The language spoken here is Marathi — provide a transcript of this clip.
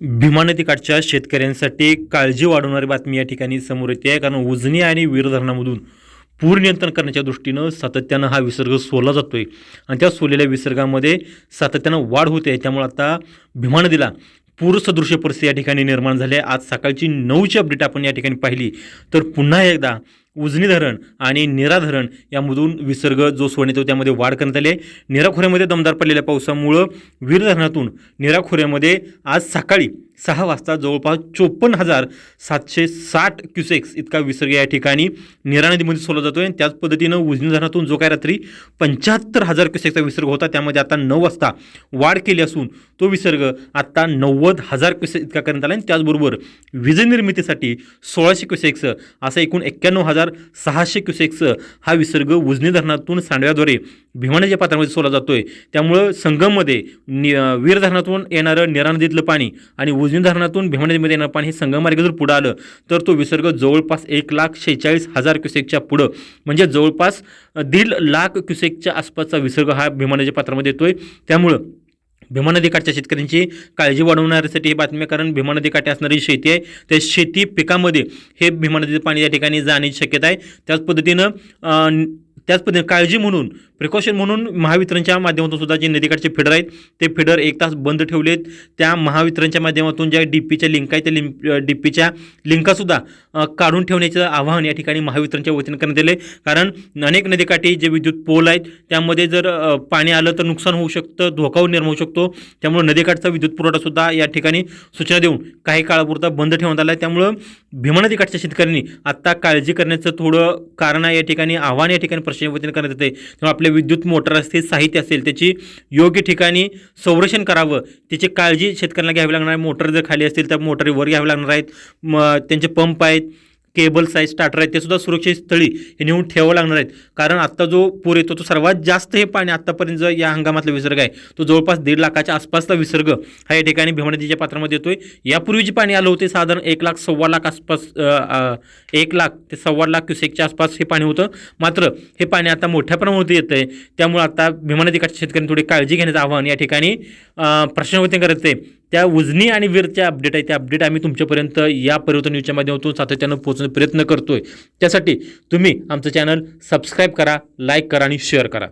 भीमा नदीकाठच्या शेतकऱ्यांसाठी काळजी वाढवणारी बातमी या ठिकाणी समोर येते आहे. कारण उजनी आणि वीर धरणामधून पूर नियंत्रण करण्याच्या दृष्टीनं सातत्यानं हा विसर्ग सोडला आहे आणि त्या सोडलेल्या विसर्गामध्ये सातत्यानं वाढ होते. त्यामुळे आता भीमा नदीला पूरसदृश्य परिस्थिती या ठिकाणी निर्माण झाली आहे. आज सकाळची नऊची अपडेट आपण या ठिकाणी पाहिली. तर पुन्हा एकदा उजनी धरण आणि निरा धरण यामधून विसर्ग जो सोडण्यात येतो त्यामध्ये वाढ करण्यात आली आहे. निराखोऱ्यामध्ये दमदार पडलेल्या पावसामुळं वीर धरणातून निराखोऱ्यामध्ये आज सकाळी सहा वाजता जवळपास चोपन्न हजार सातशे साठ क्युसेक्स इतका विसर्ग या ठिकाणी निरा नदीमध्ये सोडला जातो आणि त्याच पद्धतीनं उजनी धरणातून जो काय रात्री पंच्याहत्तर हजार क्युसेक्सचा विसर्ग होता त्यामध्ये आता नऊ वाजता वाढ केली असून तो विसर्ग आता नव्वद हजार क्युसेक्स इतका करण्यात आला आणि त्याचबरोबर वीज निर्मितीसाठी सोळाशे क्युसेक्स असा एकूण एक्क्याण्णव हजार सहाशे क्युसेक्स हा विसर्ग उजनी धरणातून सांडव्याद्वारे भीमानाच्या पात्रामध्ये सोडला जातोय. त्यामुळं संगममध्ये नि वीर धरणातून येणारं निरा नदीतलं पाणी आणि उजनी धरणातून भीमा नदीमध्ये येणार पाणी हे संगममार्गे जर पुढं आलं. तर तो विसर्ग जवळपास एक लाख शेहेचाळीस हजार क्युसेकच्या पुढं. म्हणजे जवळपास दीड लाख क्युसेकच्या आसपासचा विसर्ग हा भीमा नदीच्या पात्रामध्ये येतोय. त्यामुळं भीमा नदीकाठच्या शेतकऱ्यांची काळजी वाढवण्यासाठी ही बातमी कारण भीमा नदीकाठी असणारी शेती आहे. त्या शेती पिकामध्ये हे भीमा नदीचं पाणी या ठिकाणी जाण्याची शक्यता आहे. त्याच पद्धतीनं त्याच पद्धतीने काळजी म्हणून प्रिकॉशन म्हणून महावितरणच्या माध्यमातून सुद्धा जे नदीकाठचे फिडर आहेत ते फिडर एक तास बंद ठेवलेत. त्या महावितरणच्या माध्यमातून ज्या डी पीच्या लिंक आहेत त्या लिंक डी पीच्या लिंकासुद्धा काढून ठेवण्याचं आवाहन या ठिकाणी महावितरणच्या वतीनं करण्यात आलं आहे कारण अनेक नदीकाठी जे विद्युत पोल आहेत त्यामध्ये जर पाणी आलं तर नुकसान होऊ शकतं धोका निर्माण होऊ शकतो. त्यामुळे नदीकाठचा विद्युत पुरवठासुद्धा या ठिकाणी सूचना देऊन काही काळापुरता बंद ठेवण्यात आला आहे त्यामुळं भीमा नदीकाठच्या शेतकऱ्यांनी आत्ता काळजी करण्याचं थोडं कारण आहे या ठिकाणी आव्हान या ठिकाणी संरक्षणाच्या वतीने करण्यात येते. तेव्हा आपले विद्युत मोटर असतील साहित्य असेल त्याची योग्य ठिकाणी संरक्षण करावं. त्याची काळजी शेतकऱ्यांना घ्यावी लागणार आहे. मोटर जर खाली असतील तर मोटरीवर घ्यावी घ्यावे लागणार आहेत. म त्यांचे पंप आहेत. केबल्स आहेत स्टार्टर आहेत ते सुद्धा सुरक्षित स्थळी हे नेऊन ठेवावं लागणार आहेत. कारण आत्ता जो पूर येतो तो सर्वात जास्त हे पाणी आत्तापर्यंत जो या हंगामातला विसर्ग आहे तो जवळपास दीड लाखाच्या आसपासचा विसर्ग हा या ठिकाणी भीमा नदीच्या पात्रामध्ये येतोय. यापूर्वी जे पाणी आलं होते साधारण एक लाख सव्वा लाख आसपास एक लाख ते सव्वा लाख क्युसेकच्या आसपास हे पाणी होतं. मात्र हे पाणी आता मोठ्या प्रमाणात येतं आहे त्यामुळे आता भीमा नदीकाठच्या शेतकऱ्यांनी थोडी काळजी घेण्याचं आव्हान या ठिकाणी प्रश्न होते करत आहे त्या उजनी आणि वीरच्या अपडेट आहे त्या अपडेट आम्ही तुमच्यापर्यंत या परिवर्तन न्यूजच्या माध्यमातून सातत्यानं पोहोचण्याचा प्रयत्न करतोय. त्यासाठी तुम्ही आमचं चॅनल सबस्क्राईब करा लाईक करा आणि शेअर करा.